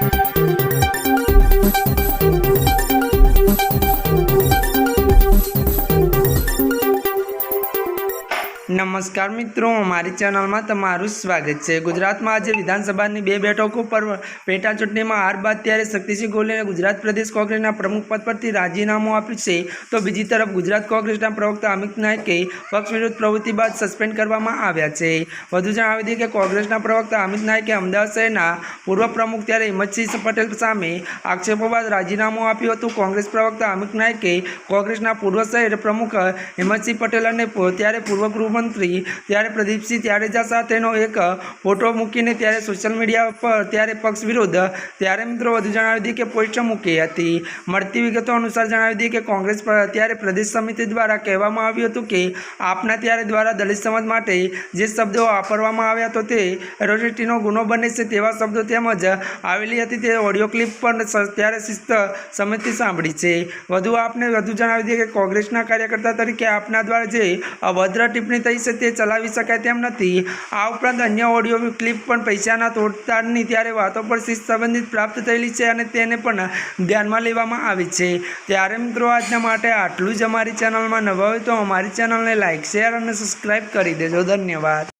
Thank you. નમસ્કાર મિત્રો અમારી ચેનલમાં તમારું સ્વાગત છે. ગુજરાતમાં આજે વિધાનસભાની બે બેઠકો પર પેટા ચૂંટણીમાં હાર બાદ ત્યારે શક્તિસિંહ ગોહિલે ગુજરાત પ્રદેશ કોંગ્રેસના પ્રમુખ પદ પરથી રાજીનામું આપ્યું છે. તો બીજી તરફ ગુજરાત કોંગ્રેસના પ્રવક્તા અમિત નાયકે પક્ષ વિરુદ્ધ પ્રવૃત્તિ બાદ સસ્પેન્ડ કરવામાં આવ્યા છે. વધુ જણાવી દઈએ કે કોંગ્રેસના પ્રવક્તા અમિત નાયકે અમદાવાદ શહેરના પૂર્વ પ્રમુખ ત્યારે હિંમતસિંહ પટેલ સામે આક્ષેપો બાદ રાજીનામું આપ્યું હતું. કોંગ્રેસ પ્રવક્તા અમિત નાયકે કોંગ્રેસના પૂર્વ શહેર પ્રમુખ હિંમતસિંહ પટેલ અને ત્યારે પૂર્વ ગૃહમંત્રી ત્યારે પ્રદીપસિંહ જાડેજા સાથેનો એક ફોટો મૂકીને ત્યારે સોશિયલ મીડિયા પર ત્યારે પક્ષ વિરુદ્ધ ત્યારે મિત્રો વધુ જણાવી દીધી કે પોસ્ટ મૂકી હતી. મળતી વિગતો અનુસાર જણાવી દીધી કે કોંગ્રેસ પર ત્યારે પ્રદેશ સમિતિ દ્વારા કહેવામાં આવ્યું હતું કે આપના ત્યારે દ્વારા દલિત સમાજ માટે જે શબ્દો વાપરવામાં આવ્યા તો તે એરોસિટીનો ગુનો બને છે તેવા શબ્દો તેમજ આવેલી હતી તે ઓડિયો ક્લિપ પણ ત્યારે શિસ્ત સમિતિ સાંભળી છે. વધુ આપને વધુ જણાવી દઈએ કે કોંગ્રેસના કાર્યકર્તા તરીકે આપના દ્વારા જે અભદ્ર ટિપ્પણી થઈ છે તે ચલાવી શકાય તેમ નથી. આ ઉપરાંત અન્ય ઓડિયો ક્લિપ પણ પૈસાના તોડતાડની ત્યારે વાતો પર શિસ્ત સંબંધિત પ્રાપ્ત થયેલી છે અને તેને પણ ધ્યાનમાં લેવામાં આવી છે. ત્યારે મિત્રો, આજના માટે આટલું જ અમારી ચેનલમાં નવા હોય તો અમારી ચેનલને લાઇક શેર અને સબસ્ક્રાઈબ કરી દેજો. ધન્યવાદ.